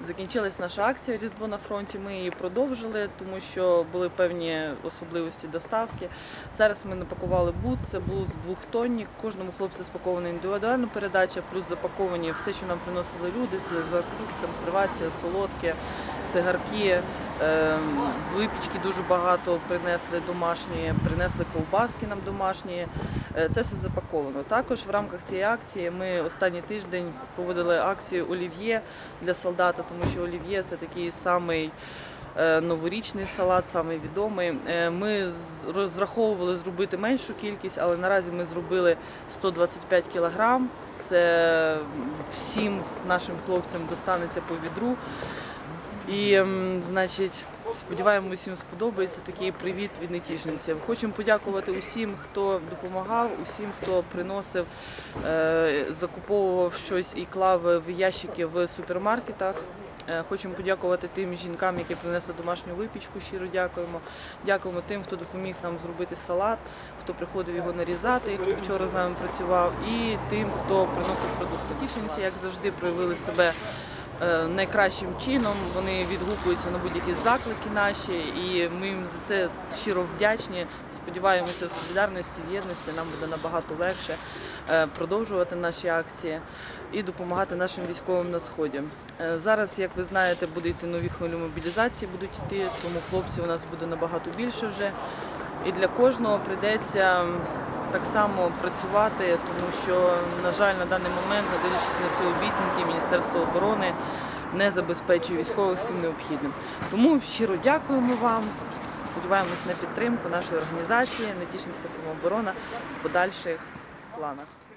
Закінчилась наша акція Різдво на фронті. Ми її продовжили, тому що були певні особливості доставки. Зараз ми напакували бут. Це бут двохтонні. Кожному хлопцю спакована індивідуальна передача, плюс запаковані все, що нам приносили люди. Це закрутки, консервація, солодке, цигарки. Ем, Випічки дуже багато принесли домашні, принесли ковбаски нам домашні. Е, Це все запаковано. Також в рамках цієї акції ми останній тиждень проводили акцію Олів'є для солдата, тому що Олів'є це такий самий е, новорічний салат, самий відомий. Е, Ми розраховували зробити меншу кількість, але наразі ми зробили 125 кілограм. Це всім нашим хлопцям достанеться по відру. І, значить, сподіваємося, всім сподобається такий привіт від нетішинців. Хочемо подякувати усім, хто допомагав, усім, хто приносив, е, закуповував щось і клав в ящики в супермаркетах. Е, Хочемо подякувати тим жінкам, які принесли домашню випічку. Щиро дякуємо. Дякуємо тим, хто допоміг нам зробити салат, хто приходив його нарізати, хто вчора з нами працював, і тим, хто приносив продукти. Тішинці, як завжди, проявили себе найкращим чином. Вони відгукуються на будь-які заклики наші, і ми їм за це щиро вдячні. Сподіваємося, в солідарності, єдності нам буде набагато легше е, продовжувати наші акції і допомагати нашим військовим на сході. Е, Зараз, як ви знаєте, буде йти нові хвилі мобілізації, будуть йти, тому хлопців у нас буде набагато більше вже. І для кожного прийдеться так само працювати, тому що, на жаль, на даний момент, не на всі обіцянки, Міністерство оборони не забезпечує військових всім необхідним. Тому щиро дякуємо вам. Сподіваємось на підтримку нашої організації Нетішинська самооборона в подальших планах.